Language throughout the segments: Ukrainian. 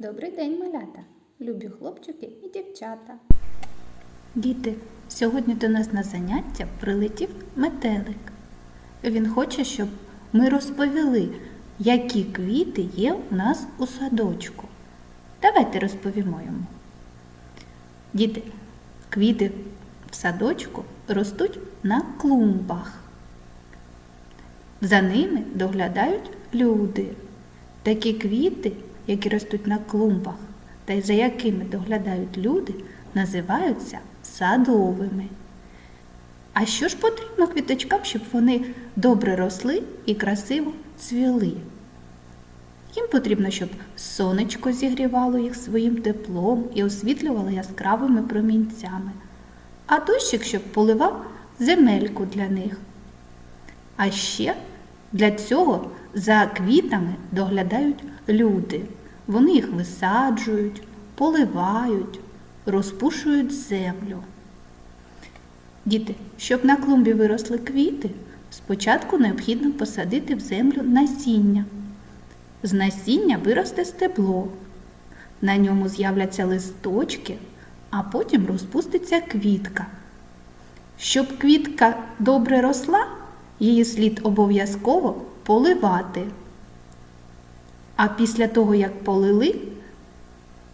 Добрий день, малята, любі хлопчики і дівчата. Діти, сьогодні до нас на заняття прилетів метелик. Він хоче, щоб ми розповіли, які квіти є у нас у садочку. Давайте розповімо йому. Діти, квіти в садочку ростуть на клумбах. За ними доглядають люди. Такі квіти, які ростуть на клумбах та за якими доглядають люди, називаються садовими. А що ж потрібно квіточкам, щоб вони добре росли і красиво цвіли? Їм потрібно, щоб сонечко зігрівало їх своїм теплом і освітлювало яскравими промінцями, а дощик, щоб поливав земельку для них. А ще для цього за квітами доглядають люди. Вони їх висаджують, поливають, розпушують землю. Діти, щоб на клумбі виросли квіти, спочатку необхідно посадити в землю насіння. З насіння виросте стебло. На ньому з'являться листочки, а потім розпуститься квітка. Щоб квітка добре росла, її слід обов'язково поливати. А після того, як полили,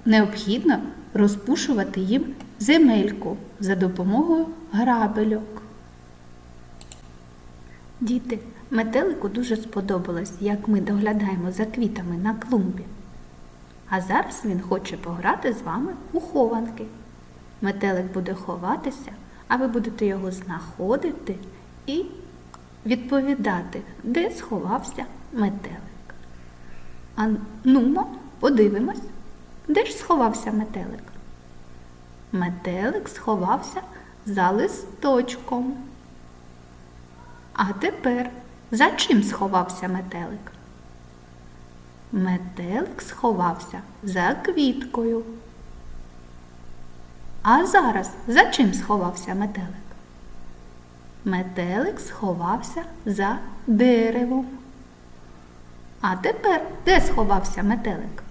необхідно розпушувати їм земельку за допомогою грабельок. Діти, метелику дуже сподобалось, як ми доглядаємо за квітами на клумбі. А зараз він хоче пограти з вами у хованки. Метелик буде ховатися, а ви будете його знаходити і відповідати, де сховався метелик. А нумо, подивимось, де ж сховався метелик? Метелик сховався за листочком. А тепер за чим сховався метелик? Метелик сховався за квіткою. А зараз за чим сховався метелик? Метелик сховався за деревом. А тепер де сховався метелик?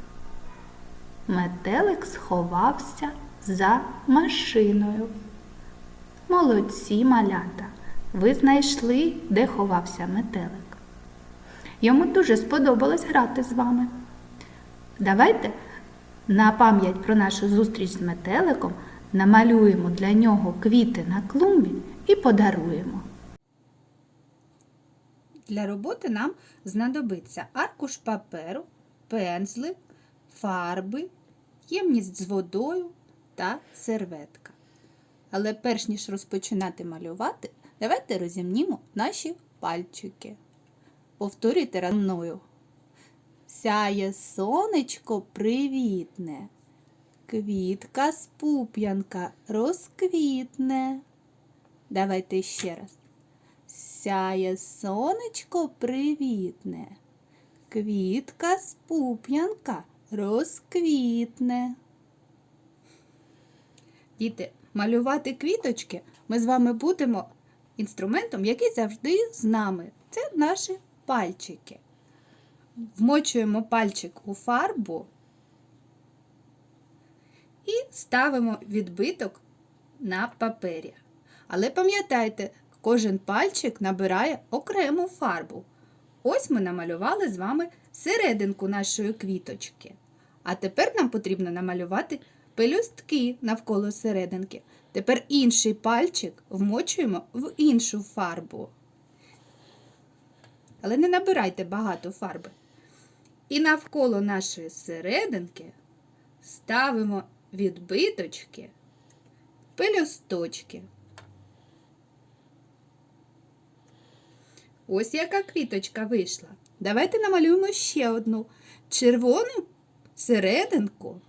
Метелик сховався за машиною. Молодці малята, ви знайшли, де ховався метелик. Йому дуже сподобалось грати з вами. Давайте на пам'ять про нашу зустріч з метеликом намалюємо для нього квіти на клумбі і подаруємо. Для роботи нам знадобиться аркуш паперу, пензлик, фарби, ємність з водою та серветка. Але перш ніж розпочинати малювати, давайте розімнімо наші пальчики. Повторюйте разом мною. Сяє сонечко привітне, квітка з пуп'янка розквітне. Давайте ще раз. Сяє сонечко привітне, квітка з пуп'янка розквітне. Діти, малювати квіточки ми з вами будемо інструментом, який завжди з нами. Це наші пальчики. Вмочуємо пальчик у фарбу і ставимо відбиток на папері. Але пам'ятайте, кожен пальчик набирає окрему фарбу. Ось ми намалювали з вами серединку нашої квіточки. А тепер нам потрібно намалювати пелюстки навколо серединки. Тепер інший пальчик вмочуємо в іншу фарбу. Але не набирайте багато фарби. І навколо нашої серединки ставимо відбиточки, пелюсточки. Ось яка квіточка вийшла. Давайте намалюємо ще одну червону серединку.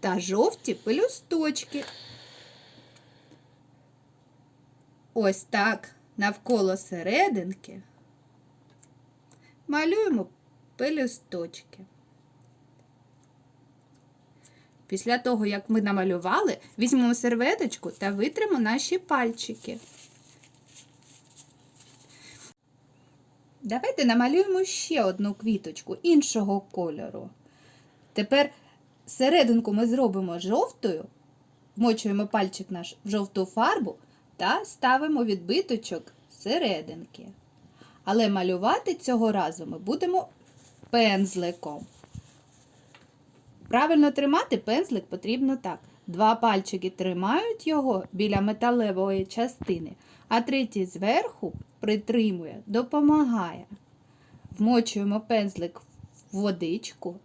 Та жовті пелюсточки. Ось так навколо серединки малюємо пелюсточки. Після того, як ми намалювали, візьмемо серветочку та витримо наші пальчики. Давайте намалюємо ще одну квіточку іншого кольору. Тепер серединку ми зробимо жовтою, вмочуємо пальчик наш в жовту фарбу та ставимо відбиточок серединки. Але малювати цього разу ми будемо пензликом. Правильно тримати пензлик потрібно так. Два пальчики тримають його біля металевої частини, а третій зверху притримує, допомагає. Вмочуємо пензлик в водичку,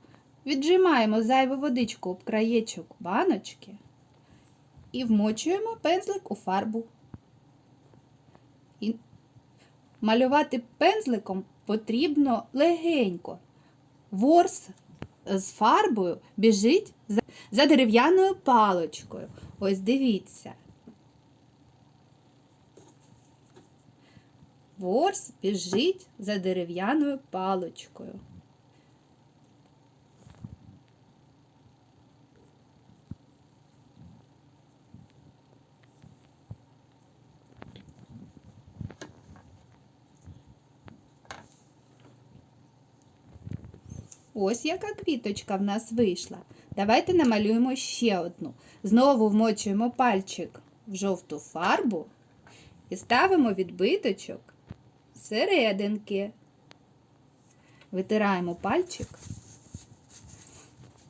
віджимаємо зайву водичку об краєчок баночки і вмочуємо пензлик у фарбу. І малювати пензликом потрібно легенько. Ворс з фарбою біжить за, за дерев'яною паличкою. Ось дивіться. Ворс біжить за дерев'яною паличкою. Ось яка квіточка в нас вийшла. Давайте намалюємо ще одну. Знову вмочуємо пальчик в жовту фарбу і ставимо відбиточок серединки. Витираємо пальчик.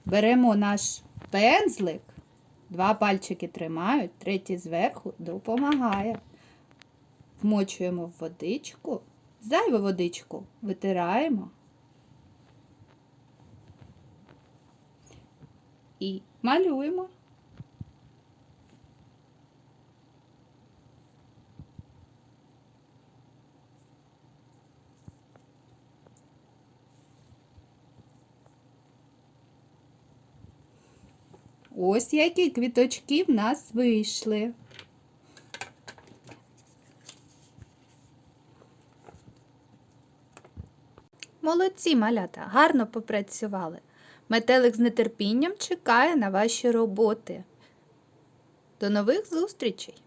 Беремо наш пензлик. Два пальчики тримають, третій зверху допомагає. Вмочуємо в водичку, зайву водичку витираємо. І малюємо. Ось які квіточки в нас вийшли. Молодці, малята, гарно попрацювали. Метелик з нетерпінням чекає на ваші роботи. До нових зустрічей!